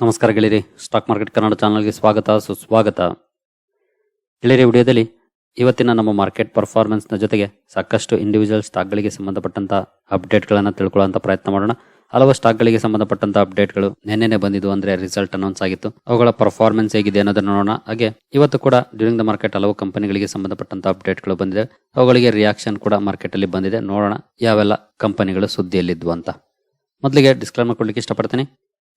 ನಮಸ್ಕಾರ ಗೆಳೆಯರಿ, stock market Kannada ಚಾನಲ್ಗೆ ಸ್ವಾಗತ, ಸುಸ್ವಾಗತ. ಗೆಳೆಯರಿ, ವಿಡಿಯೋದಲ್ಲಿ ಇವತ್ತಿನ ನಮ್ಮ ಮಾರ್ಕೆಟ್ ಪರ್ಫಾರ್ಮೆನ್ಸ್ನ ಜೊತೆಗೆ ಸಾಕಷ್ಟು ಇಂಡಿವಿಜುವಲ್ ಸ್ಟಾಕ್ಗಳಿಗೆ ಸಂಬಂಧಪಟ್ಟಂತ ಅಪ್ಡೇಟ್ಗಳನ್ನು ತಿಳ್ಕೊಳ್ಳೋಂಥ ಪ್ರಯತ್ನ ಮಾಡೋಣ. ಹಲವು ಸ್ಟಾಕ್ಗಳಿಗೆ ಸಂಬಂಧಪಟ್ಟಂತ ಅಪ್ಡೇಟ್ಗಳು ನಿನ್ನೆನೆ ಬಂದಿದ್ದು ಅಂದರೆ ರಿಸಲ್ಟ್ ಅನೌನ್ಸ್ ಆಗಿತ್ತು. ಅವುಗಳ ಪರ್ಫಾರ್ಮೆನ್ಸ್ ಹೇಗಿದೆ ಅನ್ನೋದನ್ನ ನೋಡೋಣ. ಹಾಗೆ ಇವತ್ತು ಕೂಡ ಡ್ಯೂರಿಂಗ್ ದ ಮಾರ್ಕೆಟ್ ಹಲವು ಕಂಪನಿಗಳಿಗೆ ಸಂಬಂಧಪಟ್ಟಂತ ಅಪ್ಡೇಟ್ಗಳು ಬಂದಿದೆ. ಅವುಗಳಿಗೆ ರಿಯಾಕ್ಷನ್ ಕೂಡ ಮಾರ್ಕೆಟ್ ಅಲ್ಲಿ ಬಂದಿದೆ. ನೋಡೋಣ ಯಾವೆಲ್ಲ ಕಂಪನಿಗಳು ಸುದ್ದಿಯಲ್ಲಿದ್ವು ಅಂತ. ಮೊದಲಿಗೆ ಡಿಸ್ಕ್ಲೈಮರ್ ಕೊಡಲಿಕ್ಕೆ ಇಷ್ಟಪಡ್ತೀನಿ.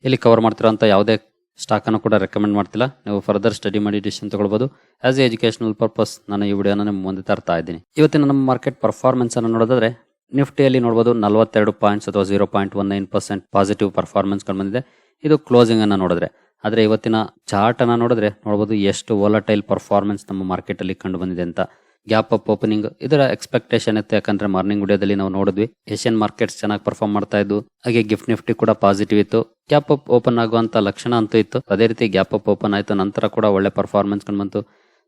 ಇಲ್ಲಿ ಕವರ್ ಮಾಡ್ತಿರೋಂಥ ಯಾವುದೇ ಸ್ಟಾಕನ್ನು ಕೂಡ ರೆಕಮೆಂಡ್ ಮಾಡ್ತಿಲ್ಲ. ನೀವು ಫರ್ದರ್ ಸ್ಟಡಿ ಮಾಡಿ ಡಿಸಿಷನ್ ತೊಗೊಳ್ಬೋದು. ಆಸ್ ಎ ಎಜುಕೇಶನಲ್ ಪರ್ಪಸ್ ನಾನು ಈ ವಿಡಿಯೋನ ನಿಮ್ಮ ಮುಂದೆ ತರ್ತಾ ಇದ್ದೀನಿ. ಇವತ್ತಿನ ನಮ್ಮ ಮಾರ್ಕೆಟ್ ಪರ್ಫಾರ್ಮೆನ್ಸ್ ಅನ್ನು ನೋಡೋದಾದ್ರೆ, ನಿಫ್ಟಿಯಲ್ಲಿ ನೋಡಬಹುದು ನಲವತ್ತೆರಡು ಪಾಯಿಂಟ್ಸ್ ಅಥವಾ zero point one nine percent positive performance ಕಂಡು ಬಂದಿದೆ. ಇದು ಕ್ಲೋಸಿಂಗ್ ಅನ್ನು ನೋಡಿದ್ರೆ. ಆದರೆ ಇವತ್ತಿನ ಚಾರ್ಟನ್ನು ನೋಡಿದ್ರೆ ನೋಡಬಹುದು ಎಷ್ಟು ವೋಲಟೈಲ್ ಪರ್ಫಾರ್ಮೆನ್ಸ್ ನಮ್ಮ ಮಾರ್ಕೆಟ್ ಅಲ್ಲಿ ಕಂಡು ಬಂದಿದೆ ಅಂತ. ಗ್ಯಾಪ್ ಅಪ್ ಓಪನಿಂಗ್, ಇದರ ಎಕ್ಸ್ಪೆಕ್ಟೇಷನ್ ಇತ್ತು. ಯಾಕಂದ್ರೆ ಮಾರ್ನಿಂಗ್ ವಿಡಿಯೋದಲ್ಲಿ ನಾವು ನೋಡಿದ್ವಿ ಏಷ್ಯನ್ ಮಾರ್ಕೆಟ್ಸ್ ಚೆನ್ನಾಗಿ ಪರ್ಫಾರ್ಮ್ ಮಾಡ್ತಾ ಇದ್ವು. ಹಾಗೆ ಗಿಫ್ಟ್ ನಿಫ್ಟಿ ಕೂಡ ಪಾಸಿಟಿವ್ ಇತ್ತು. ಗ್ಯಾಪ್ ಅಪ್ ಓಪನ್ ಆಗುವಂತ ಲಕ್ಷಣ ಅಂತೂ ಇತ್ತು. ಅದೇ ರೀತಿ ಗ್ಯಾಪ್ ಅಪ್ ಓಪನ್ ಆಯಿತು. ನಂತರ ಕೂಡ ಒಳ್ಳೆ ಪರ್ಫಾರ್ಮೆನ್ಸ್ ಕಂಡು ಬಂತು.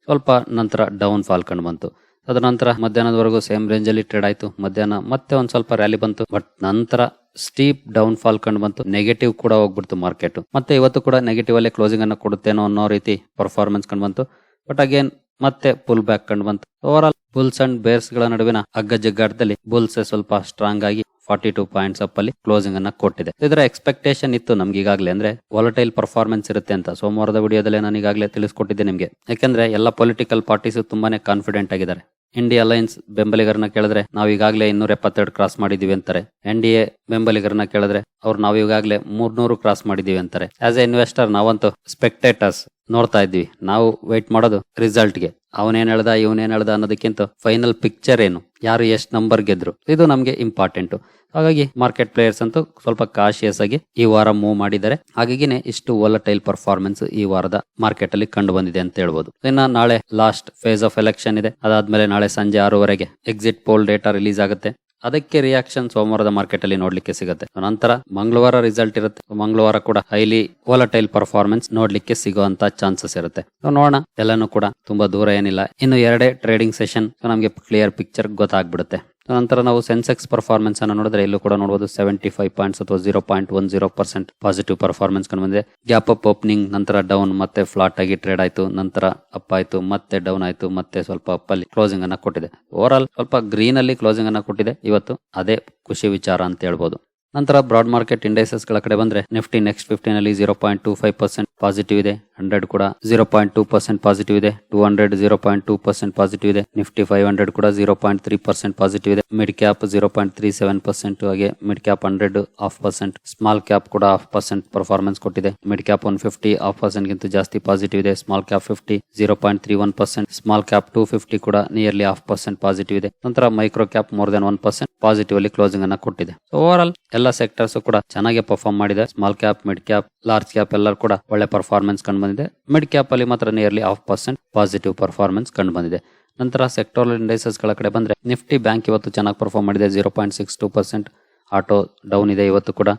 ಸ್ವಲ್ಪ ನಂತರ ಡೌನ್ ಫಾಲ್ ಕಂಡು ಬಂತು. ಅದ ನಂತರ ಮಧ್ಯಾಹ್ನದವರೆಗೂ ಸೇಮ್ ರೇಂಜ್ ಅಲ್ಲಿ ಟ್ರೇಡ್ ಆಯಿತು. ಮಧ್ಯಾಹ್ನ ಮತ್ತೆ ಒಂದ್ ಸ್ವಲ್ಪ ರ್ಯಾಲಿ ಬಂತು. ಬಟ್ ನಂತರ ಸ್ಟೀಪ್ ಡೌನ್ ಫಾಲ್ ಕಂಡು ಬಂತು. ನೆಗೆಟಿವ್ ಕೂಡ ಹೋಗ್ಬಿಡ್ತು ಮಾರ್ಕೆಟ್ ಮತ್ತೆ ಇವತ್ತು ಕೂಡ ನೆಗೆಟಿವ್ ಅಲ್ಲಿ ಕ್ಲೋಸಿಂಗ್ ಅನ್ನು ಕೊಡುತ್ತೇನೋ ಅನ್ನೋ ರೀತಿ ಪರ್ಫಾರ್ಮೆನ್ಸ್ ಕಂಡು ಬಂತು. ಬಟ್ ಅಗೇನ್ ಮತ್ತೆ ಪುಲ್ ಬ್ಯಾಕ್ ಕಂಡು ಬಂತು. ಓವರ್ ಆಲ್ ಬುಲ್ಸ್ ಅಂಡ್ ಬೇರ್ಸ್ಗಳ ನಡುವಿನ ಅಗ್ಗ ಜಗ್ಗಾಟದಲ್ಲಿ ಬುಲ್ಸ್ ಸ್ವಲ್ಪ ಸ್ಟ್ರಾಂಗ್ ಆಗಿ ಫಾರ್ಟಿ ಟೂ ಪಾಯಿಂಟ್ಸ್ ಅಪ್ ಅಲ್ಲಿ ಕ್ಲೋಸಿಂಗ್ ಅನ್ನ ಕೊಟ್ಟಿದೆ. ಇದರ ಎಕ್ಸ್ಪೆಕ್ಟೇಷನ್ ಇತ್ತು ನಮ್ಗೆ ಈಗಾಗಲೇ. ಅಂದ್ರೆ ವಾಲಟೈಲ್ ಪರ್ಫಾರ್ಮೆನ್ಸ್ ಇರುತ್ತೆ ಅಂತ ಸೋಮವಾರದ ವಿಡಿಯೋದಲ್ಲಿ ನಾನು ಈಗಾಗಲೇ ತಿಳಿಸ್ಕೊಟ್ಟಿದ್ದೆ ನಿಮಗೆ. ಯಾಕಂದ್ರೆ ಎಲ್ಲ ಪೊಲಿಟಿಕಲ್ ಪಾರ್ಟೀಸ್ ತುಂಬಾನೇ ಕಾನ್ಫಿಡೆಂಟ್ ಆಗಿದ್ದಾರೆ. ಇಂಡಿಯಾ ಅಲೈನ್ಸ್ ಬೆಂಬಲಿಗರನ್ನ ಕೇಳಿದ್ರೆ ನಾವು ಈಗಾಗಲೇ ಇನ್ನೂರ ಎಪ್ಪತ್ತೆರಡು ಕ್ರಾಸ್ ಮಾಡಿದೀವಿ ಅಂತಾರೆ. ಎನ್ ಡಿ ಎ ಬೆಂಬಲಿಗರನ್ನ ಕೇಳಿದ್ರೆ ಅವ್ರು ನಾವು ಈಗಾಗಲೇ ಮೂರ್ನೂರು ಕ್ರಾಸ್ ಮಾಡಿದೀವಿ ಅಂತಾರೆ. ಆಸ್ ಎ ಇನ್ವೆಸ್ಟರ್ ನಾವಂತೂ ಸ್ಪೆಕ್ಟೇಟರ್ಸ್ ನೋಡ್ತಾ ಇದ್ವಿ ನಾವು ವೇಟ್ ಮಾಡೋದು ರಿಸಲ್ಟ್ಗೆ. ಅವನೇನ್ ಹೇಳ್ದ, ಇವನೇನ್ ಹೇಳ್ದ ಅನ್ನೋದಕ್ಕಿಂತ ಫೈನಲ್ ಪಿಕ್ಚರ್ ಏನು? ಯಾರು ಎಷ್ಟು ನಂಬರ್ ಗೆದ್ರು? ಇದು ನಮ್ಗೆ ಇಂಪಾರ್ಟೆಂಟ್ ಹಾಗಾಗಿ ಮಾರ್ಕೆಟ್ ಪ್ಲೇಯರ್ಸ್ ಅಂತೂ ಸ್ವಲ್ಪ ಕಾಶಿಯಸ್ ಆಗಿ ಈ ವಾರ ಮೂವ್ ಮಾಡಿದ್ದಾರೆ. ಹಾಗಾಗಿನೇ ಇಷ್ಟು ವೋಲಟೈಲ್ ಪರ್ಫಾರ್ಮೆನ್ಸ್ ಈ ವಾರದ ಮಾರ್ಕೆಟ್ ಅಲ್ಲಿ ಕಂಡು ಬಂದಿದೆ ಅಂತ ಹೇಳ್ಬೋದು. ಇನ್ನ ನಾಳೆ ಲಾಸ್ಟ್ ಫೇಸ್ ಆಫ್ ಎಲೆಕ್ಷನ್ ಇದೆ. ಅದಾದ್ಮೇಲೆ ನಾಳೆ ಸಂಜೆ ಆರೂವರೆಗೆ ಎಕ್ಸಿಟ್ ಪೋಲ್ ಡೇಟಾ ರಿಲೀಸ್ ಆಗುತ್ತೆ. ಅದಕ್ಕೆ ರಿಯಾಕ್ಷನ್ ಸೋಮವಾರದ ಮಾರ್ಕೆಟ್ ಅಲ್ಲಿ ನೋಡ್ಲಿಕ್ಕೆ ಸಿಗುತ್ತೆ. ನಂತರ ಮಂಗಳವಾರ ರಿಸಲ್ಟ್ ಇರುತ್ತೆ. ಮಂಗಳವಾರ ಕೂಡ ಹೈಲಿ ವಾಲಟೈಲ್ ಪರ್ಫಾರ್ಮೆನ್ಸ್ ನೋಡ್ಲಿಕ್ಕೆ ಸಿಗುವಂತ ಚಾನ್ಸಸ್ ಇರುತ್ತೆ. ನೋಡೋಣ. ಎಲ್ಲಾನು ಕೂಡ ತುಂಬಾ ದೂರ ಏನಿಲ್ಲ. ಇನ್ನು ಎರಡೇ ಟ್ರೇಡಿಂಗ್ ಸೆಷನ್ ನಮಗೆ ಕ್ಲಿಯರ್ ಪಿಕ್ಚರ್ ಗೊತ್ತಾಗ್ಬಿಡುತ್ತೆ. ನಂತರ ನಾವು ಸೆನ್ಸೆಕ್ಸ್ ಪರ್ಫಾರ್ಮೆನ್ಸ್ ಅನ್ನು ನೋಡಿದ್ರೆ ಇಲ್ಲೂ ಕೂಡ ನೋಡಬಹುದು ಸೆವೆಂಟಿ ಫೈವ್ ಪಾಯಿಂಟ್ಸ್ ಅಥವಾ zero point one zero percent positive performance ಕಂಡು ಬಂದಿದೆ. ಗ್ಯಾಪ್ ಅಪ್ ಓಪನಿಂಗ್ ನಂತರ ಡೌನ್ ಮತ್ತೆ ಫ್ಲಾಟ್ ಆಗಿ ಟ್ರೇಡ್ ಆಯ್ತು. ನಂತರ ಅಪ್ ಆಯ್ತು, ಮತ್ತೆ ಡೌನ್ ಆಯ್ತು, ಮತ್ತೆ ಸ್ವಲ್ಪ ಅಪ್ ಅಲ್ಲಿ ಕ್ಲೋಸಿಂಗ್ ಅನ್ನ ಕೊಟ್ಟಿದೆ. ಓವರ್ ಆಲ್ ಸ್ವಲ್ಪ ಗ್ರೀನ್ ಅಲ್ಲಿ ಕ್ಲೋಸಿಂಗ್ ಅನ್ನ ಕೊಟ್ಟಿದೆ. ಇವತ್ತು ಅದೇ ಖುಷಿ ವಿಚಾರ ಅಂತ ಹೇಳ್ಬೋದು. ನಂತರ ಬ್ರಾಡ್ ಮಾರ್ಕೆಟ್ ಇಂಡೈಸಸ್ಗಳ ಕಡೆ ಬಂದ್ರೆ ನಿಫ್ಟಿ ನೆಕ್ಸ್ಟ್ ಫಿಫ್ಟೀನ್ ಅಲ್ಲಿ zero point two five percent positive ಇದೆ. ಹಂಡ್ರೆಡ್ ಕೂಡ zero point two percent positive ಇದೆ two hundred zero point two percent positive ಇದೆ ನಿಫ್ಟಿ ಫೈವ್ ಹಂಡ್ರೆಡ್ ಕೂಡ zero point three percent positive ಇದೆ. Mid cap zero point three seven percent ಹಾಗೆ mid cap hundred half percent small cap ಕೂಡ half percent performance ಕೊಟ್ಟಿದೆ. Mid cap one fifty half percent ಗಿಂತ ಜಾಸ್ತಿ positive ಇದೆ small cap fifty zero point three one percent small cap two fifty ಕೂಡ nearly half percent positive ಇದೆ. ನಂತರ micro cap more than one percent positive ಅಲ್ಲಿ closing ಅನ್ನ ಕೊಟ್ಟಿದೆ. Over all ಎಲ್ಲ ಸೆಕ್ಟರ್ಸ್ ಕೂಡ ಚೆನ್ನಾಗಿ ಪರ್ಫಾರ್ಮ್ ಮಾಡಿದೆ small cap mid cap large cap ಎಲ್ಲರೂ ಕೂಡ ಒಳ್ಳೆ ಪರ್ಫಾರ್ಮೆನ್ಸ್ ಕಂಡು ಬಂದಿದೆ. ಮಿಡ್ ಕ್ಯಾಪ್ ಅಲ್ಲಿ ಮಾತ್ರ nearly half percent positive performance ಕಂಡು ಬಂದಿದೆ. ನಂತರ ಸೆಕ್ಟೋರಲ್ ಇಂಡೈಸಸ್ಗಳ ಕಡೆ ಬಂದ್ರೆ ನಿಫ್ಟಿ ಬ್ಯಾಂಕ್ ಇವತ್ತು ಚೆನ್ನಾಗಿ ಪರ್ಫಾರ್ಮ್ ಮಾಡಿದೆ. Zero point six two percent auto down ಇದೆ ಇವತ್ತು ಕೂಡ.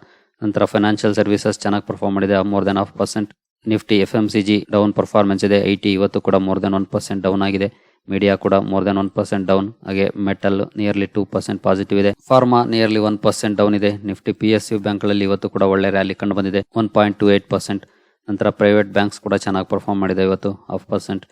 ನಂತರ ಫೈನಾನ್ಷಿಯಲ್ ಸರ್ವಿಸಸ್ ಚೆನ್ನಾಗಿ ಪರ್ಫಾರ್ಮ್ ಮಾಡಿದೆ. More than half percent Nifty F M C down performance ಇದೆ. ಐಟಿ ಇವತ್ತು ಕೂಡ more than one percent down ಆಗಿದೆ. ಮೀಡಿಯಾ ಕೂಡ more than one percent down ಹಾಗೆ metal nearly two percent positive ಇದೆ. Pharma nearly one percent down ಇದೆ. Nifty P S U ಬ್ಯಾಂಕ್ಗಳಲ್ಲಿ ಇವತ್ತು ಕೂಡ ಒಳ್ಳೆ ರ್ಯಾಲಿ ಕಂಡು ಬಂದಿದೆ. One point two eight percent ನಂತರ ಪ್ರೈವೇಟ್ ಬ್ಯಾಂಕ್ಸ್ ಕೂಡ ಚೆನ್ನಾಗಿ ಪರ್ಫಾರ್ಮ್ ಮಾಡಿದೆ ಇವತ್ತು ಹಾಫ್ ಪರ್ಸೆಂಟ್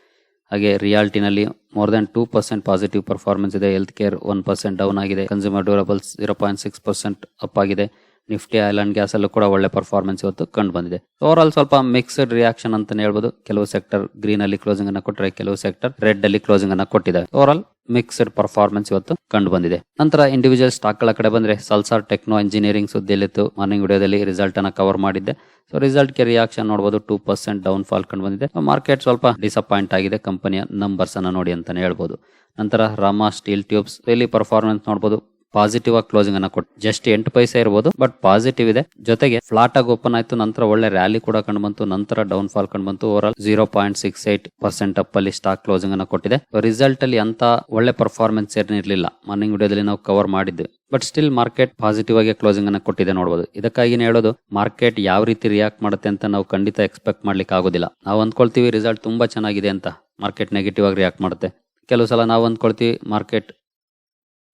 ಹಾಗೆ ರಿಯಾಲ್ಟಿನಲ್ಲಿ more than two percent positive performance ಇದೆ health care one percent down ಆಗಿದೆ consumer durables zero point six percent up ಆಗಿದೆ. ನಿಫ್ಟಿ ಐಲ್ಯಾಂಡ್ ಗ್ಯಾಸ್ ಅಲ್ಲೂ ಕೂಡ ಒಳ್ಳೆ ಪರ್ಫಾರ್ಮೆನ್ಸ್ ಇವತ್ತು ಕಂಡು ಬಂದಿದೆ. ಓವರ್ ಆಲ್ ಸ್ವಲ್ಪ ಮಿಕ್ಸ್ಡ್ ರಿಯಾಕ್ಷನ್ ಅಂತಾನೆ ಹೇಳ್ಬೋದು. ಕೆಲವು ಸೆಕ್ಟರ್ ಗ್ರೀನ್ ಅಲ್ಲಿ ಕ್ಲೋಸಿಂಗ್ ಅನ್ನ ಕೊಟ್ಟರೆ ಕೆಲವು ಸೆಕ್ಟರ್ ರೆಡ್ ಅಲ್ಲಿ ಕ್ಲೋಸಿಂಗ್ ಅನ್ನ ಕೊಟ್ಟಿದ್ದಾರೆ. ಓವರ್ ಆಲ್ ಮಿಕ್ಸ್ಡ್ ಪರ್ಫಾರ್ಮೆನ್ಸ್ ಇವತ್ತು ಕಂಡು ಬಂದಿದೆ. ನಂತರ ಇಂಡಿವಿಜುವಲ್ ಸ್ಟಾಕ್ಗಳ ಕಡೆ ಬಂದ್ರೆ ಸಲ್ಸಾರ್ ಟೆಕ್ನೋ ಇಂಜಿನಿಯರಿಂಗ್ ಸುದ್ದಿಯಲ್ಲಿತ್ತು. ಮಾರ್ನಿಂಗ್ ವಿಡಿಯೋದಲ್ಲಿ ರಿಸಲ್ಟ್ ಅನ್ನ ಕವರ್ ಮಾಡಿದ್ದೆ. ಸೊ ರಿಸಲ್ಟ್ಗೆ ರಿಯಾಕ್ಷನ್ ನೋಡಬಹುದು ಟೂ ಪರ್ಸೆಂಟ್ ಡೌನ್ ಫಾಲ್ ಕಂಡು ಬಂದಿದೆ. ಮಾರ್ಕೆಟ್ ಸ್ವಲ್ಪ ಡಿಸಪಾಯಿಂಟ್ ಆಗಿದೆ ಕಂಪನಿಯ ನಂಬರ್ಸ್ ಅನ್ನ ನೋಡಿ ಅಂತಾನೆ ಹೇಳ್ಬೋದು. ನಂತರ ರಾಮಾ ಸ್ಟೀಲ್ ಟ್ಯೂಬ್ಸ್ ಇಲ್ಲಿ ಪರ್ಫಾರ್ಮೆನ್ಸ್ ನೋಡಬಹುದು ಪಾಸಿಟಿವ್ ಆಗಿ ಕ್ಲೋಸಿಂಗ್ ಅನ್ನ ಕೊಟ್ಟು ಜಸ್ಟ್ ಎಂಟು ಪೈಸೆ ಇರಬಹುದು ಬಟ್ ಪಾಸಿಟಿವ್ ಇದೆ. ಜೊತೆಗೆ ಫ್ಲಾಟ್ ಆಗಿ ಓಪನ್ ಆಯ್ತು, ನಂತರ ಒಳ್ಳೆ ರ್ಯಾಲಿ ಕೂಡ ಕಂಡು ಬಂತು, ನಂತರ ಡೌನ್ ಫಾಲ್ ಕಂಡು ಬಂತು. Over all zero point six eight percent up ಅಲ್ಲಿ ಸ್ಟಾಕ್ ಕ್ಲೋಸಿಂಗ್ ಅನ್ನ ಕೊಟ್ಟಿದೆ. ರಿಸಲ್ಟ್ ಅಲ್ಲಿ ಅಂತ ಒಳ್ಳೆ ಪರ್ಫಾರ್ಮೆನ್ಸ್ ಏನಿರಲಿಲ್ಲ ಮಾರ್ನಿಂಗ್ ವಿಡಿಯೋದಲ್ಲಿ ನಾವು ಕವರ್ ಮಾಡಿದ್ವಿ ಬಟ್ ಸ್ಟಿಲ್ ಮಾರ್ಕೆಟ್ ಪಾಸಿಟಿವ್ ಆಗಿ ಕ್ಲೋಸಿಂಗ್ ಅನ್ನ ಕೊಟ್ಟಿದೆ ನೋಡಬಹುದು ಇದಕ್ಕಾಗಿನೇ ಹೇಳೋದು? ಮಾರ್ಕೆಟ್ ಯಾವ ರೀತಿ ರಿಯಾಕ್ಟ್ ಮಾಡುತ್ತೆ ಅಂತ ನಾವು ಖಂಡಿತ ಎಕ್ಸ್ಪೆಕ್ಟ್ ಮಾಡ್ಲಿಕ್ಕೆ ಆಗೋದಿಲ್ಲ. ನಾವು ಅಂದ್ಕೊಳ್ತೀವಿ ರಿಸಲ್ಟ್ ತುಂಬಾ ಚೆನ್ನಾಗಿದೆ ಅಂತ. ಮಾರ್ಕೆಟ್ ನೆಗೆಟಿವ್ ಆಗಿ ರಿಯಾಕ್ಟ್ ಮಾಡುತ್ತೆ. ಕೆಲವು ಸಲ ನಾವು ಅಂದ್ಕೊಳ್ತೀವಿ ಮಾರ್ಕೆಟ್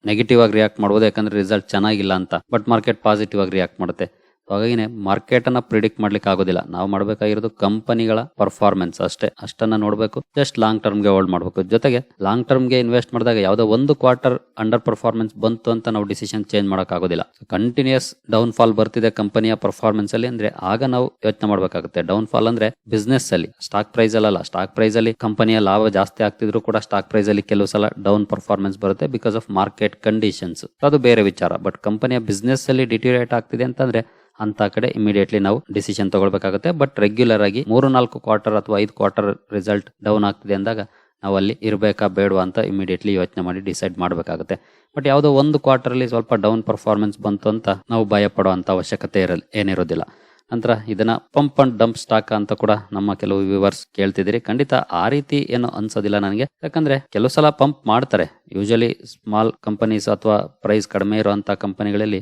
ನೆಗೆಟಿವ್ ಆಗಿ ರಿಯಾಕ್ಟ್ ಮಾಡ್ಬೋದು ಯಾಕಂದ್ರೆ ರಿಸಲ್ಟ್ ಚೆನ್ನಾಗಿಲ್ಲ ಅಂತ. ಬಟ್ ಮಾರ್ಕೆಟ್ ಪಾಸಿಟಿವ್ ಆಗಿ ರಿಯಾಕ್ಟ್ ಮಾಡುತ್ತೆ. ಹಾಗಾಗಿನೇ ಮಾರ್ಕೆಟ್ ಅನ್ನ ಪ್ರಿಡಿಕ್ಟ್ ಮಾಡ್ಲಿಕ್ಕೆ ಆಗೋದಿಲ್ಲ. ನಾವು ಮಾಡಬೇಕಾಗಿರೋದು ಕಂಪನಿಗಳ ಪರ್ಫಾರ್ಮೆನ್ಸ್ ಅಷ್ಟೇ. ಅಷ್ಟನ್ನ ನೋಡಬೇಕು ಜಸ್ಟ್ ಲಾಂಗ್ ಟರ್ಮ್ಗೆ ಹೋಲ್ಡ್ ಮಾಡಬೇಕು. ಜೊತೆಗೆ ಲಾಂಗ್ ಟರ್ಮ್ಗೆ ಇನ್ವೆಸ್ಟ್ ಮಾಡಿದಾಗ ಯಾವುದೋ ಒಂದು ಕ್ವಾರ್ಟರ್ ಅಂಡರ್ ಪರ್ಫಾರ್ಮೆನ್ಸ್ ಬಂತು ಅಂತ ನಾವು ಡಿಸಿಷನ್ ಚೇಂಜ್ ಮಾಡಕ್ ಆಗೋದಿಲ್ಲ. ಕಂಟಿನ್ಯೂಸ್ ಡೌನ್ ಫಾಲ್ ಬರ್ತಿದೆ ಕಂಪನಿಯ ಪರ್ಫಾರ್ಮೆನ್ಸ್ ಅಲ್ಲಿ ಅಂದ್ರೆ ಆಗ ನಾವು ಯೋಚನೆ ಮಾಡಬೇಕಾಗುತ್ತೆ. ಡೌನ್ ಫಾಲ್ ಅಂದ್ರೆ ಬಿಸ್ನೆಸ್ ಅಲ್ಲಿ ಸ್ಟಾಕ್ ಪ್ರೈಸ್ ಅಲ್ಲ ಸ್ಟಾಕ್ ಪ್ರೈಸ್ ಅಲ್ಲಿ ಕಂಪನಿಯ ಲಾಭ ಜಾಸ್ತಿ ಆಗ್ತಿದ್ರು ಕೂಡ ಸ್ಟಾಕ್ ಪ್ರೈಸ್ ಅಲ್ಲಿ ಕೆಲವು ಸಲ ಡೌನ್ ಪರ್ಫಾರ್ಮೆನ್ಸ್ ಬರುತ್ತೆ ಬಿಕಾಸ್ ಆಫ್ ಮಾರ್ಕೆಟ್ ಕಂಡೀಷನ್ಸ್ ಅದು ಬೇರೆ ವಿಚಾರ. ಬಟ್ ಕಂಪನಿಯ ಬಿಸ್ನೆಸ್ ಅಲ್ಲಿ ಡಿಟಿರೇಟ್ ಆಗ್ತಿದೆ ಅಂತಂದ್ರೆ ಅಂತ ಕಡೆ ಇಮಿಡಿಯೇಟ್ಲಿ ನಾವು ಡಿಸಿಷನ್ ತಗೊಳ್ಬೇಕಾಗುತ್ತೆ. ಬಟ್ ರೆಗ್ಯುಲರ್ ಆಗಿ ಮೂರು, ನಾಲ್ಕು ಕ್ವಾರ್ಟರ್ ಅಥವಾ ಐದು ಕ್ವಾರ್ಟರ್ ರಿಸಲ್ಟ್ ಡೌನ್ ಆಗ್ತಿದೆ ಅಂದಾಗ ನಾವು ಅಲ್ಲಿ ಇರಬೇಕಾ ಬೇಡವಾ ಅಂತ ಇಮಿಡಿಯೇಟ್ಲಿ ಯೋಚನೆ ಮಾಡಿ ಡಿಸೈಡ್ ಮಾಡಬೇಕಾಗುತ್ತೆ. ಬಟ್ ಯಾವುದೋ ಒಂದು ಕ್ವಾರ್ಟರ್ಲಿ ಸ್ವಲ್ಪ ಡೌನ್ ಪರ್ಫಾರ್ಮೆನ್ಸ್ ಬಂತು ಅಂತ ನಾವು ಭಯ ಪಡುವಂಥ ಅವಶ್ಯಕತೆ ಇರಲ್ಲ ಏನಿರೋದಿಲ್ಲ. ನಂತರ ಇದನ್ನ ಪಂಪ್ ಅಂಡ್ ಡಂಪ್ ಸ್ಟಾಕ್ ಅಂತ ಕೂಡ ನಮ್ಮ ಕೆಲವು ವ್ಯೂವರ್ಸ್ ಕೇಳ್ತಿದ್ದೀರಿ. ಖಂಡಿತ ಆ ರೀತಿ ಏನು ಅನ್ಸೋದಿಲ್ಲ ನನಗೆ. ಯಾಕಂದ್ರೆ ಕೆಲವು ಸಲ ಪಂಪ್ ಮಾಡ್ತಾರೆ. ಯೂಶಲಿ ಸ್ಮಾಲ್ ಕಂಪನೀಸ್ ಅಥವಾ ಪ್ರೈಸ್ ಕಡಿಮೆ ಇರುವಂತ ಕಂಪನಿಗಳಲ್ಲಿ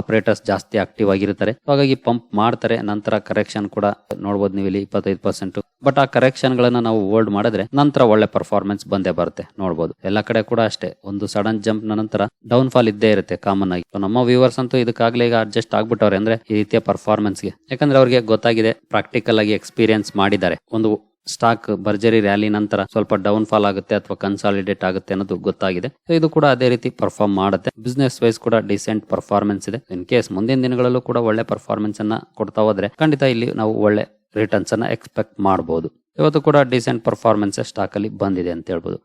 ಆಪರೇಟರ್ಸ್ ಜಾಸ್ತಿ ಆಕ್ಟಿವ್ ಆಗಿರ್ತಾರೆ ಹಾಗಾಗಿ ಪಂಪ್ ಮಾಡ್ತಾರೆ. ನಂತರ ಕರೆಕ್ಷನ್ ಕೂಡ ನೋಡಬಹುದು ನೀವು ಇಲ್ಲಿ ಇಪ್ಪತ್ತೈದು ಪರ್ಸೆಂಟ್ ಬಟ್ ಆ ಕರೆಕ್ಷನ್ ಗಳನ್ನ ನಾವು ಹೋಲ್ಡ್ ಮಾಡಿದ್ರೆ ನಂತರ ಒಳ್ಳೆ ಪರ್ಫಾರ್ಮೆನ್ಸ್ ಬಂದೇ ಬರುತ್ತೆ. ನೋಡಬಹುದು ಎಲ್ಲ ಕಡೆ ಕೂಡ ಅಷ್ಟೇ. ಒಂದು ಸಡನ್ ಜಂಪ್ ನಂತರ ಡೌನ್ ಫಾಲ್ ಇದ್ದೇ ಇರುತ್ತೆ ಕಾಮನ್ ಆಗಿ. ನಮ್ಮ ವ್ಯೂವರ್ಸ್ ಅಂತೂ ಇದಕ್ಕಾಗ್ಲೇ ಈಗ ಅಡ್ಜಸ್ಟ್ ಆಗ್ಬಿಟ್ಟವ್ರೆ ಅಂದ್ರೆ ಈ ರೀತಿಯ ಪರ್ಫಾರ್ಮೆನ್ಸ್ಗೆ. ಯಾಕಂದ್ರೆ ಅವ್ರಿಗೆ ಗೊತ್ತಾಗಿದೆ ಪ್ರಾಕ್ಟಿಕಲ್ ಆಗಿ ಎಕ್ಸ್ಪೀರಿಯನ್ಸ್ ಮಾಡಿದ್ದಾರೆ. ಒಂದು ಸ್ಟಾಕ್ ಭರ್ಜರಿ ರ್ಯಾಲಿ ನಂತರ ಸ್ವಲ್ಪ ಡೌನ್ ಫಾಲ್ ಆಗುತ್ತೆ ಅಥವಾ ಕನ್ಸಾಲಿಡೇಟ್ ಆಗುತ್ತೆ ಅನ್ನೋದು ಗೊತ್ತಾಗಿದೆ. ಇದು ಕೂಡ ಅದೇ ರೀತಿ ಪರ್ಫಾರ್ಮ್ ಮಾಡುತ್ತೆ. ಬಿಸ್ನೆಸ್ ವೈಸ್ ಕೂಡ ಡಿಸೆಂಟ್ ಪರ್ಫಾರ್ಮೆನ್ಸ್ ಇದೆ. ಇನ್ ಕೇಸ್ ಮುಂದಿನ ದಿನಗಳಲ್ಲೂ ಕೂಡ ಒಳ್ಳೆ ಪರ್ಫಾರ್ಮೆನ್ಸ್ ಅನ್ನ ಕೊಡ್ತಾ ಹೋದ್ರೆ ಖಂಡಿತ ಇಲ್ಲಿ ನಾವು ಒಳ್ಳೆ ರಿಟರ್ನ್ಸ್ ಅನ್ನ ಎಕ್ಸ್ಪೆಕ್ಟ್ ಮಾಡಬಹುದು ಇವತ್ತು ಕೂಡ ಡಿಸೆಂಟ್ ಪರ್ಫಾರ್ಮೆನ್ಸ್ ಸ್ಟಾಕ್ ಅಲ್ಲಿ ಬಂದಿದೆ ಅಂತ ಹೇಳ್ಬೋದು.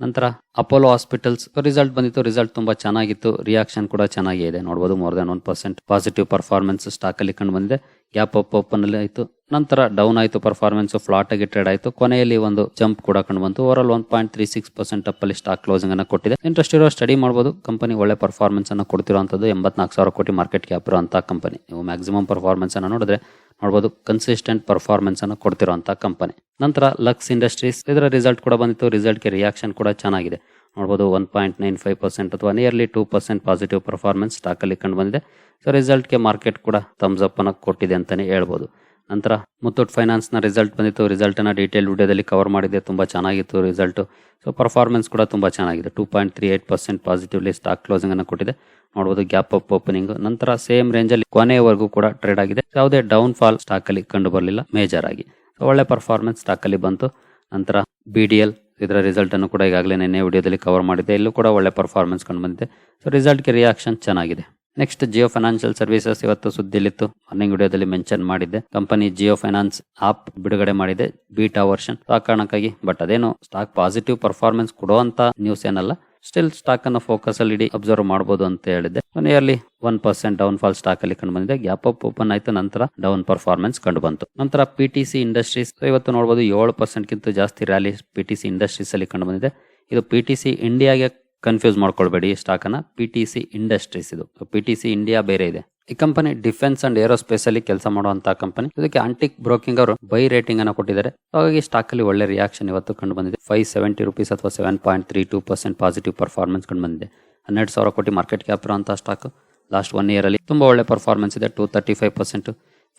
ನಂತರ ಅಪೋಲೋ ಹಾಸ್ಪಿಟಲ್ಸ್ ರಿಸಲ್ಟ್ ಬಂದಿತ್ತು ರಿಸಲ್ಟ್ ತುಂಬಾ ಚೆನ್ನಾಗಿತ್ತು. ರಿಯಾಕ್ಷನ್ ಕೂಡ ಚೆನ್ನಾಗಿದೆ ನೋಡಬಹುದು more than one percent positive performance stock ಅಲ್ಲಿ ಕಂಡು ಬಂದಿದೆ. ಗ್ಯಾಪ್ ಅಪ್ ಓಪನ್ ಅಲ್ಲಿ ಆಯ್ತು. ನಂತರ ಡೌನ್ ಆಯ್ತು ಪರ್ಫಾರ್ಮೆನ್ಸ್ ಫ್ಲಾಟ್ ಆಗಿ ಟ್ರೇಡ್ ಆಯ್ತು. ಕೊನೆಯಲ್ಲಿ ಒಂದು ಜಂಪ್ ಕೂಡ ಕಂಡು ಬಂತು. Over all one point three six percent up ಅಲ್ಲಿ ಸ್ಟಾಕ್ ಕ್ಲೋಸಿಂಗ್ ಅನ್ನ ಕೊಟ್ಟಿದೆ. ಇಂಟ್ರೆಸ್ಟ್ ಇರೋ ಸ್ಟಡಿ ಮಾಡಬಹುದು ಕಂಪನಿ ಒಳ್ಳೆ ಪರ್ಫಾರ್ಮೆನ್ಸ್ ಅನ್ನ ಕೊಡ್ತಿರುವಂತದ್ದು ಎಂಬತ್ನಾಲ್ಕು ಸಾವಿರ ಕೋಟಿ ಮಾರ್ಕೆಟ್ ಕ್ಯಾಪ್ ಇರುವಂತ ಕಂಪನಿ ನೀವು ಮ್ಯಾಕ್ಸಿಮಮ್ ಪರ್ಫಾರ್ಮೆನ್ಸ್ ಅನ್ನ ನೋಡಿದ್ರೆ ನೋಡಬಹುದು ಕನ್ಸಿಸ್ಟೆಂಟ್ ಪರ್ಫಾರ್ಮೆನ್ಸ್ ಅನ್ನು ಕೊಡ್ತಿರುವಂತ ಕಂಪನಿ ನಂತರ ಲಕ್ಸ್ ಇಂಡಸ್ಟ್ರೀಸ್ ಇದರ ರಿಸಲ್ಟ್ ಕೂಡ ಬಂದಿತ್ತು. ರಿಸಲ್ಟ್ಗೆ ರಿಯಾಕ್ಷನ್ ಕೂಡ ಚೆನ್ನಾಗಿದೆ. ನೋಡಬಹುದು one point nine five percent ಅಥವಾ nearly two percent positive performance ಸ್ಟಾಕಲ್ಲಿ ಕಂಡು ಬಂದಿದೆ. ಸೊ ರಿಸಲ್ಟ್ಗೆ ಮಾರ್ಕೆಟ್ ಕೂಡ ಥಮ್ಸ್ ಅಪ್ ಅನ್ನ ಕೊಟ್ಟಿದೆ ಅಂತಲೇ ಹೇಳ್ಬೋದು. ನಂತರ ಮುತ್ತೂಟ್ ಫೈನಾನ್ಸ್ನ ರಿಸಲ್ಟ್ ಬಂದಿತ್ತು. ರಿಸಲ್ಟನ್ನು ಡೀಟೇಲ್ ವಿಡಿಯೋದಲ್ಲಿ ಕವರ್ ಮಾಡಿದೆ ತುಂಬ ಚೆನ್ನಾಗಿತ್ತು ರಿಸಲ್ಟ್ ಸೊ ಪರ್ಫಾರ್ಮೆನ್ಸ್ ಕೂಡ ತುಂಬ ಚೆನ್ನಾಗಿದೆ. Two point three eight percent positively stock ಕ್ಲೋಸಿಂಗನ್ನು ಕೊಟ್ಟಿದೆ. ನೋಡ್ಬೋದು ಗ್ಯಾಪ್ ಅಪ್ ಓಪನಿಂಗ್ ನಂತರ ಸೇಮ್ ರೇಂಜಲ್ಲಿ ಕೊನೆಯವರೆಗೂ ಕೂಡ ಟ್ರೇಡ್ ಆಗಿದೆ. ಯಾವುದೇ ಡೌನ್ ಫಾಲ್ ಸ್ಟಾಕಲ್ಲಿ ಕಂಡು ಬರಲಿಲ್ಲ. ಮೇಜರ್ ಆಗಿ. ಸೊ ಒಳ್ಳೆ ಪರ್ಫಾರ್ಮೆನ್ಸ್ ಸ್ಟಾಕಲ್ಲಿ ಬಂತು. ನಂತರ ಬಿ ಡಿ ಎಲ್ ಇದರ ರಿಸಲ್ಟ್ ಅನ್ನು ಕೂಡ ಈಗಾಗಲೇ ನಿನ್ನೆ ವಿಡಿಯೋದಲ್ಲಿ ಕವರ್ ಮಾಡಿದೆ ಇಲ್ಲೂ ಕೂಡ ಒಳ್ಳೆ ಪರ್ಫಾರ್ಮೆನ್ಸ್ ಕಂಡು ಬಂದಿದೆ. ಸೊ ರಿಸಲ್ಟ್ಗೆ ರಿಯಾಕ್ಷನ್ ಚೆನ್ನಾಗಿದೆ. ನೆಕ್ಸ್ಟ್ ಜಿಯೋ ಫೈನಾನ್ಷಿಯಲ್ ಸರ್ವಿಸಸ್ ಇವತ್ತು ಸುದ್ದಿಲಿತ್ತು ಮಾರ್ನಿಂಗ್ ವಿಡಿಯೋದಲ್ಲಿ ಮೆನ್ಷನ್ ಮಾಡಿದ್ದೆ. ಕಂಪನಿ ಜಿಯೋ ಫೈನಾನ್ಸ್ ಆಪ್ ಬಿಡುಗಡೆ ಮಾಡಿದೆ. ಬೀಟಾ ವರ್ಷನ್ ಆ ಕಾರಣಕ್ಕಾಗಿ ಬಟ್ ಅದೇನು ಸ್ಟಾಕ್ ಪಾಸಿಟಿವ್ ಪರ್ಫಾರ್ಮೆನ್ಸ್ ಕೊಡುವಂತ ನ್ಯೂಸ್ ಏನಲ್ಲ. ಸ್ಟಿಲ್ ಸ್ಟಾಕ್ ಅನ್ನ ಫೋಕಸ್ ಅಲ್ಲಿ ಇಡೀ ಅಬ್ಸರ್ವ್ ಮಾಡಬಹುದು ಅಂತ ಹೇಳಿದೆ nearly one percent down fall stock ಅಲ್ಲಿ ಕಂಡು ಬಂದಿದೆ. ಗ್ಯಾಪ್ ಅಪ್ ಓಪನ್ ಆಯ್ತು, ನಂತರ ಡೌನ್ ಪರ್ಫಾರ್ಮೆನ್ಸ್ ಕಂಡು ಬಂತು. ನಂತರ ಪಿ ಟಿ ಸಿ ಇಂಡಸ್ಟ್ರೀಸ್ ಇವತ್ತು ನೋಡಬಹುದು ಏಳು ಪರ್ಸೆಂಟ್ ಗಿಂತ ಜಾಸ್ತಿ ರ್ಯಾಲಿ ಪಿ ಇಂಡಸ್ಟ್ರೀಸ್ ಅಲ್ಲಿ ಕಂಡು ಬಂದಿದೆ. ಇದು ಪಿ ಟಿ ಸಿ ಇಂಡಿಯಾಗೆ ಕನ್ಫ್ಯೂಸ್ ಮಾಡ್ಕೊಳ್ಬೇಡಿ ಸ್ಟಾಕ್ ಅನ್ನ. ಪಿ ಇಂಡಸ್ಟ್ರೀಸ್ ಇದು. ಪಿ ಇಂಡಿಯಾ ಬೇರೆ ಇದೆ. ಈ ಕಂಪನಿ ಡಿಫೆನ್ಸ್ ಅಂಡ್ ಏರೋಸ್ಪೇಸ್ ಅಲ್ಲಿ ಕೆಲಸ ಮಾಡುವಂತಹ ಕಂಪನಿ ಇದಕ್ಕೆ ಆಂಟಿಕ್ ಬ್ರೋಕಿಂಗ್ ಅವರು ಬೈ ರೇಟಿಂಗ್ ಅನ್ನು ಕೊಟ್ಟಿದ್ದಾರೆ. ಹಾಗಾಗಿ ಸ್ಟಾಕ್ ಅಲ್ಲಿ ಒಳ್ಳೆ ರಿಯಾಕ್ಷನ್ ಇವತ್ತು ಕಂಡು ಬಂದಿದೆ. ಫೈವ್ ಸೆವೆಂಟಿ ರುಪೀಸ್ ಅಥವಾ seven point three two percent positive performance ಕಂಡು ಬಂದಿದೆ. ಹನ್ನೆರಡು ಸಾವಿರ ಕೋಟಿ ಮಾರ್ಕೆಟ್ ಕ್ಯಾಪ್ ಇರುವಂತಹ ಸ್ಟಾಕ್ ಲಾಸ್ಟ್ ಒನ್ ಇಯರ್ ಅಲ್ಲಿ ತುಂಬಾ ಒಳ್ಳೆ ಪರ್ಫಾರ್ಮೆನ್ಸ್ ಇದೆ. Two thirty five percent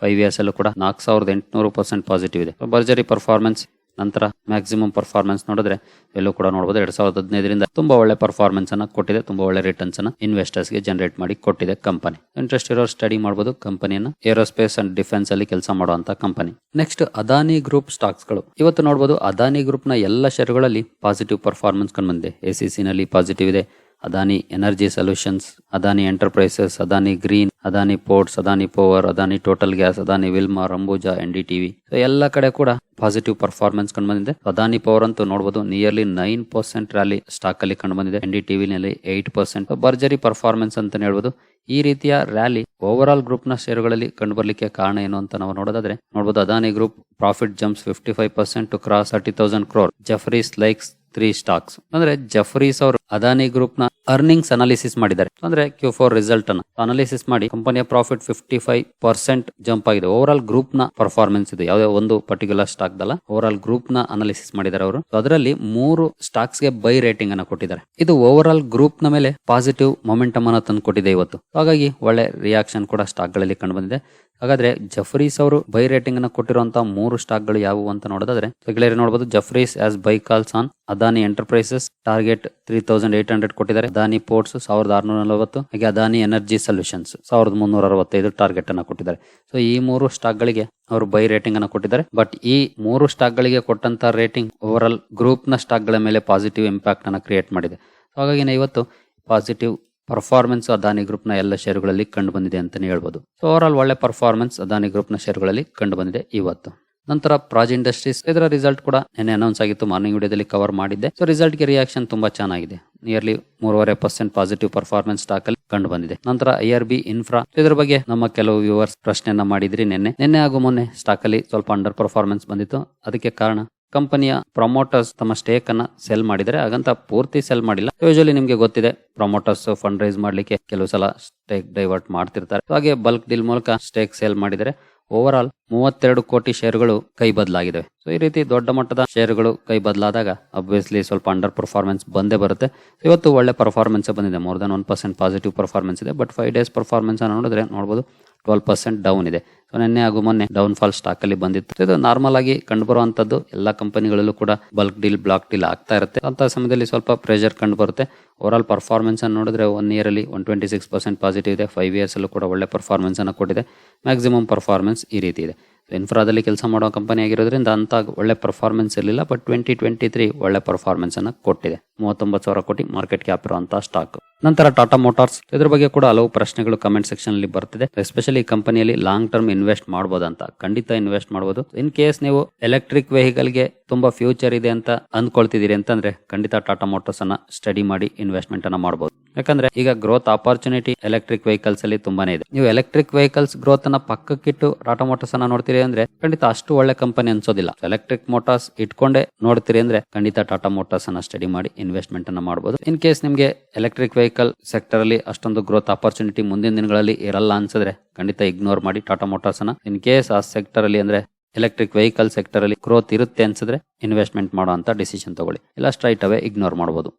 five years ಅಲ್ಲೂ ಕೂಡ ನಾಲ್ಕು ಸಾವಿರದ ಎಂಟುನೂರು ಪರ್ಸೆಂಟ್ ಪಾಸಿಟಿವ್ ಇದೆ. ಬರ್ಜರಿ ಪರ್ಫಾರ್ಮೆನ್ಸ್ ನಂತರ ಮ್ಯಾಕ್ಸಿಮಮ್ ಪರ್ಫಾರ್ಮೆನ್ಸ್ ನೋಡಿದ್ರೆ ಎಲ್ಲೂ ಕೂಡ ನೋಡಬಹುದು ಎರಡ್ ಸಾವಿರದ ಹದಿನೈದರಿಂದ ತುಂಬಾ ಒಳ್ಳೆ ಪರ್ಫಾರ್ಮೆನ್ಸ್ ಅನ್ನ ಕೊಟ್ಟಿದೆ. ತುಂಬಾ ಒಳ್ಳೆ ರಿಟರ್ನ್ಸ್ ಅನ್ನ ಇನ್ವೆಸ್ಟರ್ಸ್ಗೆ ಜನರೇಟ್ ಮಾಡಿ ಕೊಟ್ಟಿದೆ ಕಂಪನಿ ಇಂಟ್ರೆಸ್ಟ್ ಇರೋ ಸ್ಟಡಿ ಮಾಡಬಹುದು ಕಂಪನಿಯನ್ನ ಏರೋಸ್ಪೇಸ್ ಅಂಡ್ ಡಿಫೆನ್ಸ್ ಅಲ್ಲಿ ಕೆಲಸ ಮಾಡುವಂತ ಕಂಪನಿ ನೆಕ್ಸ್ಟ್ ಅದಾನಿ ಗ್ರೂಪ್ ಸ್ಟಾಕ್ಸ್ಗಳು. ಇವತ್ತು ನೋಡಬಹುದು ಅದಾನಿ ಗ್ರೂಪ್ನ ಎಲ್ಲ ಶೇರುಗಳಲ್ಲಿ ಪಾಸಿಟಿವ್ ಪರ್ಫಾರ್ಮೆನ್ಸ್ ಕಂಡು ಬಂದಿದೆ. ಎಸಿಸಿ ನಲ್ಲಿ ಪಾಸಿಟಿವ್ ಇದೆ. Adani energy solutions Adani enterprises Adani green Adani ports Adani power Adani total gas Adani Wilmar Ambuja N D TV ಎಲ್ಲ ಕಡೆ ಕೂಡ ಪಾಸಿಟಿವ್ ಪರ್ಫಾರ್ಮೆನ್ಸ್ ಕಂಡು ಬಂದಿದೆ. ಅದಾನಿ ಪವರ್ ಅಂತೂ ನೋಡಬಹುದು nearly nine percent rally stock ಅಲ್ಲಿ ಕಂಡು ಬಂದಿದೆ. ಎನ್ ಡಿ ಟಿವಿ ನಲ್ಲಿ ಏಟ್ ಪರ್ಸೆಂಟ್ ಬರ್ಜರಿ ಪರ್ಫಾರ್ಮೆನ್ಸ್ ಅಂತ ಹೇಳ್ಬೋದು. ಈ ರೀತಿಯ ರ್ಯಾಲಿ ಓವರ್ ಆಲ್ ಗ್ರೂಪ್ನ ಶೇರುಗಳಲ್ಲಿ ಕಂಡು ಬರ್ಲಿಕ್ಕೆ ಕಾರಣ ಏನು ಅಂತ ನಾವು ನೋಡೋದಾದ್ರೆ ನೋಡಬಹುದು Adani group profit jumps fifty five percent to cross thirty thousand crore Jefferies likes three stocks ಅಂದ್ರೆ ಜಫ್ರೀಸ್ ಅವರು ಅದಾನಿ ಗ್ರೂಪ್ನ ಅರ್ನಿಂಗ್ಸ್ ಅನಾಲಿಸಿಸ್ ಮಾಡಿದ್ದಾರೆ. ಅಂದ್ರೆ ಕ್ಯೂ ಫೋರ್ ರಿಸಲ್ಟ್ ಅನ್ನ ಅನಾಲಿಸಿಸ್ ಮಾಡಿ ಕಂಪನಿಯ profit fifty five percent jump ಆಗಿದೆ. ಓವರ್ ಆಲ್ ಗ್ರೂಪ್ನ ಪರ್ಫಾರ್ಮೆನ್ಸ್ ಇದೆ. ಯಾವುದೇ ಒಂದು ಪರ್ಟಿಕ್ಯುಲರ್ ಸ್ಟಾಕ್ ದಲ್ಲ ಓವರ್ ಆಲ್ ಗ್ರೂಪ್ನ ಅನಾಲಿಸಿಸ್ ಮಾಡಿದ್ದಾರೆ ಅವರು. ಅದರಲ್ಲಿ ಮೂರು ಸ್ಟಾಕ್ಸ್ಗೆ ಬೈ ರೇಟಿಂಗ್ ಅನ್ನ ಕೊಟ್ಟಿದ್ದಾರೆ. ಇದು ಓವರ್ ಆಲ್ ಗ್ರೂಪ್ನ ಮೇಲೆ ಪಾಸಿಟಿವ್ ಮೊಮೆಂಟಮ್ ಅನ್ನ ತಂದು ಕೊಟ್ಟಿದೆ ಇವತ್ತು ಹಾಗಾಗಿ ಒಳ್ಳೆ ರಿಯಾಕ್ಷನ್ ಕೂಡ ಸ್ಟಾಕ್ಗಳಲ್ಲಿ ಕಂಡು ಬಂದಿದೆ. ಹಾಗಾದ್ರೆ ಜಫ್ರೀಸ್ ಅವರು ಬೈ ರೇಟಿಂಗ್ ಅನ್ನ ಕೊಟ್ಟಿರುವಂತಹ ಮೂರು ಸ್ಟಾಕ್ಗಳು ಯಾವುವು ಅಂತ ನೋಡೋದಾದ್ರೆ ರೆಗ್ಯುಲರ್ ನೋಡಬಹುದು Jefferies has buy calls on Adani enterprises target three thousand eight hundred ಕೊಟ್ಟಿದ್ದಾರೆ ಅದಾನಿ ಪೋರ್ಟ್ಸ್ ಸಾವಿರದ ಆರ್ನೂರ ನಲವತ್ತು, ಹಾಗೆ ಅದಾನಿ ಎನರ್ಜಿ ಸೊಲ್ಯೂಷನ್ಸ್ ಸಾವಿರದ ಮುನ್ನೂರ ಅರವತ್ತೈದು ಟಾರ್ಗೆಟ್ ಅನ್ನ ಕೊಟ್ಟಿದ್ದಾರೆ. ಸೊ ಈ ಮೂರು ಸ್ಟಾಕ್ ಗಳಿಗೆ ಅವರು ಬೈ ರೇಟಿಂಗ್ ಅನ್ನು ಕೊಟ್ಟಿದ್ದಾರೆ ಬಟ್ ಈ ಮೂರು ಸ್ಟಾಕ್ ಗಳಿಗೆ ಕೊಟ್ಟಂತ ರೇಟಿಂಗ್ ಓವರ್ ಆಲ್ ಗ್ರೂಪ್ನ ಸ್ಟಾಕ್ಗಳ ಮೇಲೆ ಪಾಸಿಟಿವ್ ಇಂಪ್ಯಾಕ್ಟ್ ಅನ್ನ ಕ್ರಿಯೇಟ್ ಮಾಡಿದೆ. ಹಾಗಾಗಿ ಇವತ್ತು ಪಾಸಿಟಿವ್ ಪರ್ಫಾರ್ಮೆನ್ಸ್ ಅದಾನಿ ಗ್ರೂಪ್ನ ಎಲ್ಲ ಶೇರುಗಳಲ್ಲಿ ಕಂಡು ಬಂದಿದೆ ಅಂತಾನೆ ಹೇಳ್ಬೋದು. ಸೊ ಓವರ್ ಆಲ್ ಒಳ್ಳೆ ಪರ್ಫಾರ್ಮೆನ್ಸ್ ಅದಾನಿ ಗ್ರೂಪ್ನ ಷೇರುಗಳಲ್ಲಿ ಕಂಡು ಬಂದಿದೆ ಇವತ್ತು. ನಂತರ ಪ್ರಾಜ್ ಇಂಡಸ್ಟ್ರೀಸ್ ಇದರ ರಿಸಲ್ಟ್ ಕೂಡ ನಿನ್ನೆ ಅನೌನ್ಸ್ ಆಗಿತ್ತು ಮಾರ್ನಿಂಗ್ ವಿಡಿಯೋದಲ್ಲಿ ಕವರ್ ಮಾಡಿದ್ದೆ. ಸೊ ರಿಸಲ್ಟ್ಗೆ ರಿಯಾಕ್ಷನ್ ತುಂಬಾ ಚೆನ್ನಾಗಿದೆ. ನಿಯರ್ಲಿ ಮೂರುವರೆ ಪರ್ಸೆಂಟ್ ಪಾಸಿಟಿವ್ ಪರ್ಫಾರ್ಮೆನ್ಸ್ ಸ್ಟಾಕ್ ಅಲ್ಲಿ ಕಂಡು ಬಂದಿದೆ ನಂತರ ಐ ಆರ್ ಬಿ ಇನ್ಫ್ರಾ ಇದರ ಬಗ್ಗೆ ನಮ್ಮ ಕೆಲವು ವ್ಯೂವರ್ಸ್ ಪ್ರಶ್ನೆಯನ್ನ ಮಾಡಿದ್ರಿ ನಿನ್ನೆ. ನಿನ್ನೆ ಹಾಗೂ ಮೊನ್ನೆ ಸ್ಟಾಕ್ ಅಲ್ಲಿ ಸ್ವಲ್ಪ ಅಂಡರ್ ಪರ್ಫಾರ್ಮೆನ್ಸ್ ಬಂದಿತ್ತು. ಅದಕ್ಕೆ ಕಾರಣ ಕಂಪನಿಯ ಪ್ರಮೋಟರ್ಸ್ ತಮ್ಮ ಸ್ಟೇಕ್ ಅನ್ನ ಸೆಲ್ ಮಾಡಿದರೆ ಹಾಗಂತ ಪೂರ್ತಿ ಸೆಲ್ ಮಾಡಿಲ್ಲ. ಯೂಶಲಿ ನಿಮಗೆ ಗೊತ್ತಿದೆ ಪ್ರಮೋಟರ್ಸ್ ಫಂಡ್ ರೈಸ್ ಮಾಡ್ಲಿಕ್ಕೆ ಕೆಲವು ಸಲ ಸ್ಟೇಕ್ ಡೈವರ್ಟ್ ಮಾಡ್ತಿರ್ತಾರೆ. ಹಾಗೆ ಬಲ್ಕ್ ಡೀಲ್ ಮೂಲಕ ಸ್ಟೇಕ್ ಸೇಲ್ ಮಾಡಿದರೆ ಓವರ್ ಆಲ್ ಮೂವತ್ತೆರಡು ಕೋಟಿ ಷೇರುಗಳು ಕೈ ಬದಲಾಗಿದೆ ಸೊ ಈ ರೀತಿ ದೊಡ್ಡ ಮಟ್ಟದ ಷೇರುಗಳು ಕೈ ಬದಲಾದಾಗ ಅಬ್ವಿಯಸ್ಲಿ ಸ್ವಲ್ಪ ಅಂಡರ್ ಪರ್ಫಾರ್ಮೆನ್ಸ್ ಬಂದೇ ಬರುತ್ತೆ. ಇವತ್ತು ಒಳ್ಳೆ ಪರ್ಫಾರ್ಮೆನ್ಸ್ ಬಂದಿದೆ more than one percent positive performance ಇದೆ. ಬಟ್ ಫೈವ್ ಡೇಸ್ ಪರ್ಫಾರ್ಮೆನ್ಸ್ ನೋಡಿದ್ರೆ ನೋಡಬಹುದು ಟ್ವೆಲ್ ಪರ್ಸೆಂಟ್ ಡೌನ್ ಇದೆ. ಸೊ ನಿನ್ನೆ ಹಾಗೂ ಮೊನ್ನೆ ಡೌನ್ ಫಾಲ್ ಸ್ಟಾಕ್ ಅಲ್ಲಿ ಬಂದಿತ್ತು. ಇದು ನಾರ್ಮಲ್ ಆಗಿ ಕಂಡು ಬರುವಂತದ್ದು ಎಲ್ಲಾ ಕಂಪನಿಗಳಲ್ಲೂ ಕೂಡ ಬಲ್ಕ್ ಡೀಲ್ ಬ್ಲಾಕ್ ಡೀಲ್ ಆಗ್ತಾ ಇರುತ್ತೆ. ಅಂತ ಸಮಯದಲ್ಲಿ ಸ್ವಲ್ಪ ಪ್ರೆಷರ್ ಕಂಡು ಬರುತ್ತೆ ಓವರ್ ಆಲ್ ಪರ್ಫಾರ್ಮೆನ್ಸ್ ಅನ್ನು ನೋಡಿದ್ರೆ ಒನ್ ಇಯರ್ ಅಲ್ಲಿ one twenty six percent positive ಇದೆ. ಫೈವ್ ಇಯರ್ಸ್ ಅಲ್ಲೂ ಕೂಡ ಒಳ್ಳೆ ಪರ್ಫಾರ್ಮೆನ್ಸ್ ಅನ್ನು ಕೊಟ್ಟಿದೆ. ಮ್ಯಾಕ್ಸಿಮಮ್ ಪರ್ಫಾರ್ಮೆನ್ಸ್ ಈ ರೀತಿ ಇದೆ. ಇನ್ಫ್ರಾದಲ್ಲಿ ಕೆಲಸ ಮಾಡೋ ಕಂಪನಿ ಆಗಿರೋದ್ರಿಂದ ಅಂತ ಒಳ್ಳೆ ಪರ್ಫಾರ್ಮೆನ್ಸ್ ಇರಲಿಲ್ಲ ಬಟ್ ಟ್ವೆಂಟಿ ಟ್ವೆಂಟಿ ತ್ರೀ ಒಳ್ಳೆ ಪರ್ಫಾರ್ಮೆನ್ಸ್ ಅನ್ನ ಕೊಟ್ಟಿದೆ. ಮೂವತ್ತೊಂಬತ್ತು ಸಾವಿರ ಕೋಟಿ ಮಾರ್ಕೆಟ್ ಕ್ಯಾಪ್ ಇರುವಂತಹ ಸ್ಟಾಕ್ ನಂತರ ಟಾಟಾ ಮೋಟಾರ್ಸ್ ಇದ್ರ ಬಗ್ಗೆ ಕೂಡ ಹಲವು ಪ್ರಶ್ನೆಗಳು ಕಮೆಂಟ್ ಸೆಕ್ಷನ್ ಅಲ್ಲಿ ಬರ್ತಿದೆ. ಎಸ್ಪೆಷಲಿ ಈ ಕಂಪನಿಯಲ್ಲಿ ಲಾಂಗ್ ಟರ್ಮ್ ಇನ್ವೆಸ್ಟ್ ಮಾಡಬಹುದಂತ ಖಂಡಿತ ಇನ್ವೆಸ್ಟ್ ಮಾಡಬಹುದು ಇನ್ ಕೇಸ್ ನೀವು ಎಲೆಕ್ಟ್ರಿಕ್ ವೆಹಿಕಲ್ಗೆ ತುಂಬಾ ಫ್ಯೂಚರ್ ಇದೆ ಅಂತ ಅಂದ್ಕೊಳ್ತಿದ್ದೀರಿ ಅಂತಂದ್ರೆ ಖಂಡಿತ ಟಾಟಾ ಮೋಟರ್ಸ್ ಅನ್ನ ಸ್ಟಡಿ ಮಾಡಿ ಇನ್ವೆಸ್ಟ್ಮೆಂಟ್ ಅನ್ನ ಮಾಡಬಹುದು ಯಾಕಂದ್ರೆ ಈಗ ಗ್ರೋತ್ ಆಪರ್ಚುನಿಟಿ ಎಲೆಕ್ಟ್ರಿಕ್ ವೆಹಿಕಲ್ಸ್ ಅಲ್ಲಿ ತುಂಬಾನೇ ಇದೆ. ನೀವು ಎಲೆಕ್ಟ್ರಿಕ್ ವೆಹಿಕಲ್ಸ್ ಗ್ರೋತ್ ಅನ್ನ ಪಕ್ಕಕ್ಕಿಟ್ಟು ಟಾಟಾ ಮೋಟರ್ಸ್ ಅನ್ನ ನೋಡ್ತೀರಿ ಅಂದ್ರೆ ಖಂಡಿತ ಅಷ್ಟು ಒಳ್ಳೆ ಕಂಪನಿ ಅನ್ಸೋದಿಲ್ಲ. ಎಲೆಕ್ಟ್ರಿಕ್ ಮೋಟಾರ್ಸ್ ಇಟ್ಕೊಂಡೆ ನೋಡ್ತೀರಿ ಅಂದ್ರೆ ಖಂಡಿತ ಟಾಟಾ ಮೋಟರ್ಸ್ ಅನ್ನ ಸ್ಟಡಿ ಮಾಡಿ ಇನ್ವೆಸ್ಟ್ಮೆಂಟ್ ಅನ್ನ ಮಾಡಬಹುದು ಇನ್ ಕೇಸ್ ನಿಮ್ಗೆ ಎಲೆಕ್ಟ್ರಿಕ್ ವೆಹಿಕಲ್ ಸೆಕ್ಟರ್ ಅಲ್ಲಿ ಅಷ್ಟೊಂದು ಗ್ರೋತ್ ಆಪರ್ಚುನಿಟಿ ಮುಂದಿನ ದಿನಗಳಲ್ಲಿ ಇರಲ್ಲ ಅನ್ಸಿದ್ರೆ ಖಂಡಿತ ಇಗ್ನೋರ್ ಮಾಡಿ ಟಾಟಾ ಮೋಟಾರ್ಸ್ ಅನ್ನ. ಇನ್ ಕೇಸ್ ಆ ಸೆಕ್ಟರ್ ಅಲ್ಲಿ ಅಂದ್ರೆ ಎಲೆಕ್ಟ್ರಿಕ್ ವೆಹಿಕಲ್ ಸೆಕ್ಟರ್ ಅಲ್ಲಿ ಗ್ರೋತ್ ಇರುತ್ತೆ ಅನ್ಸಿದ್ರೆ ಇನ್ವೆಸ್ಟ್ಮೆಂಟ್ ಮಾಡೋ ಅಂತ ಡಿಸಿಷನ್ ತಗೊಳ್ಳಿ. ಇಲ್ಲ ಸ್ಟ್ರೈಟ್ ಅವೇ ಇಗ್ನೋರ್ ಮಾಡಬಹುದು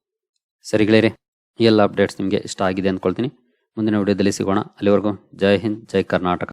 ಸರಿಗಳೇರಿ ಎಲ್ಲ ಅಪ್ಡೇಟ್ಸ್ ನಿಮಗೆ ಇಷ್ಟ ಆಗಿದೆ ಅಂದ್ಕೊಳ್ತೀನಿ ಮುಂದಿನ ವಿಡಿಯೋದಲ್ಲಿ ಸಿಗೋಣ. ಅಲ್ಲಿವರೆಗೂ ಜೈ ಹಿಂದ್, ಜೈ ಕರ್ನಾಟಕ.